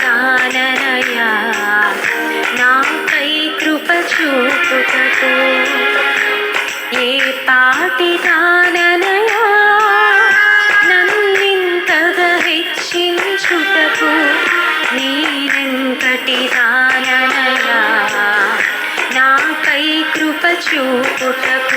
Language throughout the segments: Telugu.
దాననయా నాపై కృప చూపుటకు ఏ పాటి దాననయా నన్నింతగ హెచ్చించుటకు నీవెంకటి దాననయా నాపై కృప చూపుటకు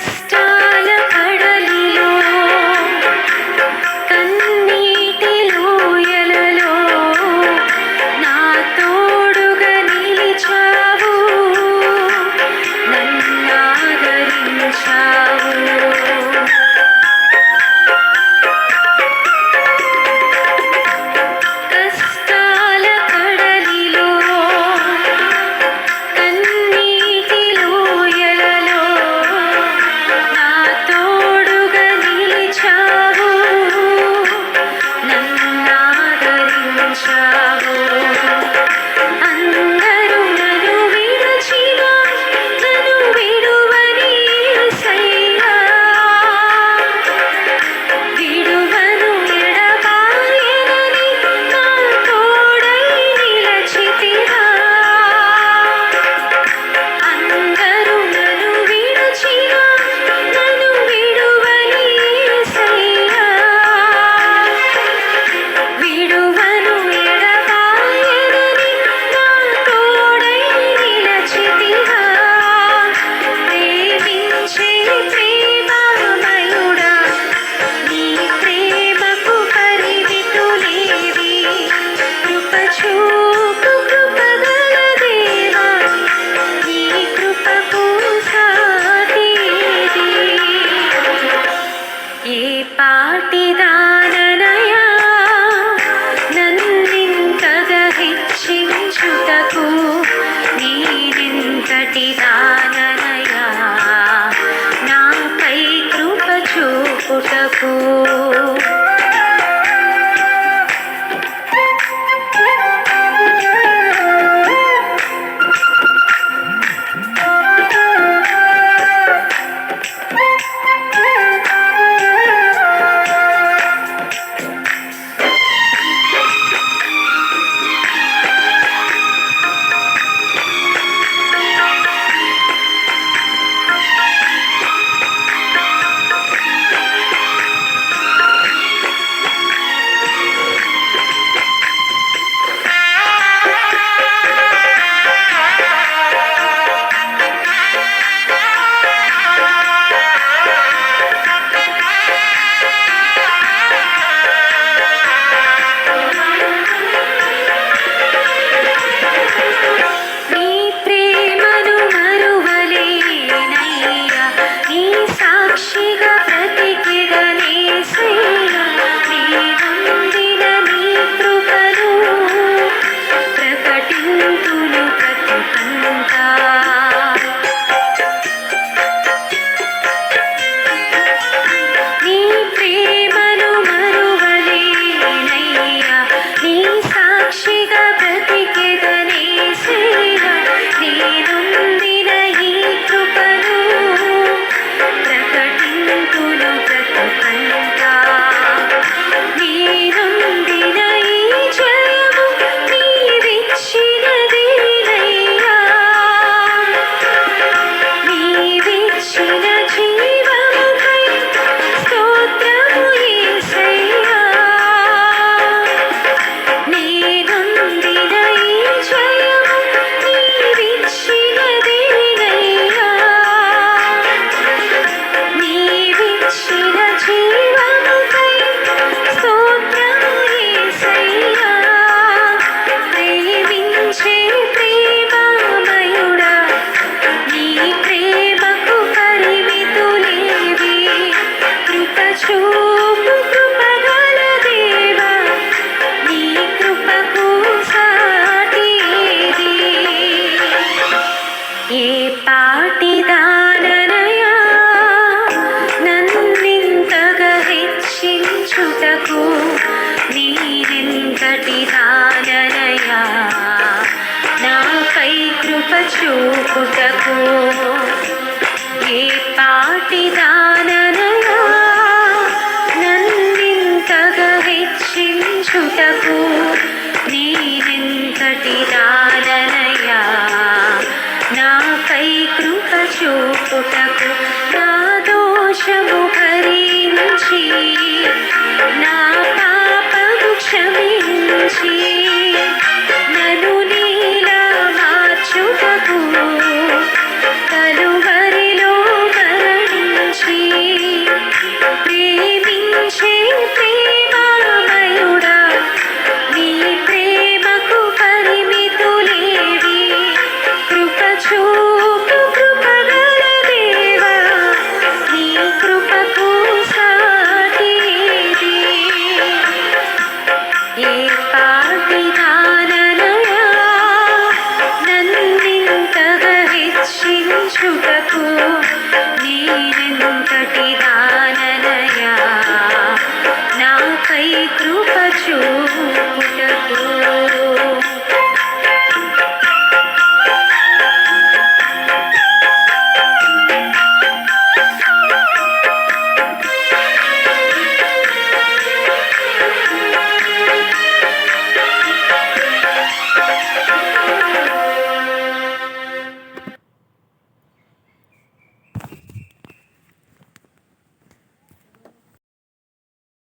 Stop. పాటిదాననయా నన్నింతగ హెచ్చించుటకు నీరింతటిదా చూపుటకు ఏ పాటిదాననగా నన్నింతగా హెచ్చించుటకు నేనెంతటి దాననయా నాకై కృప చూపుటకు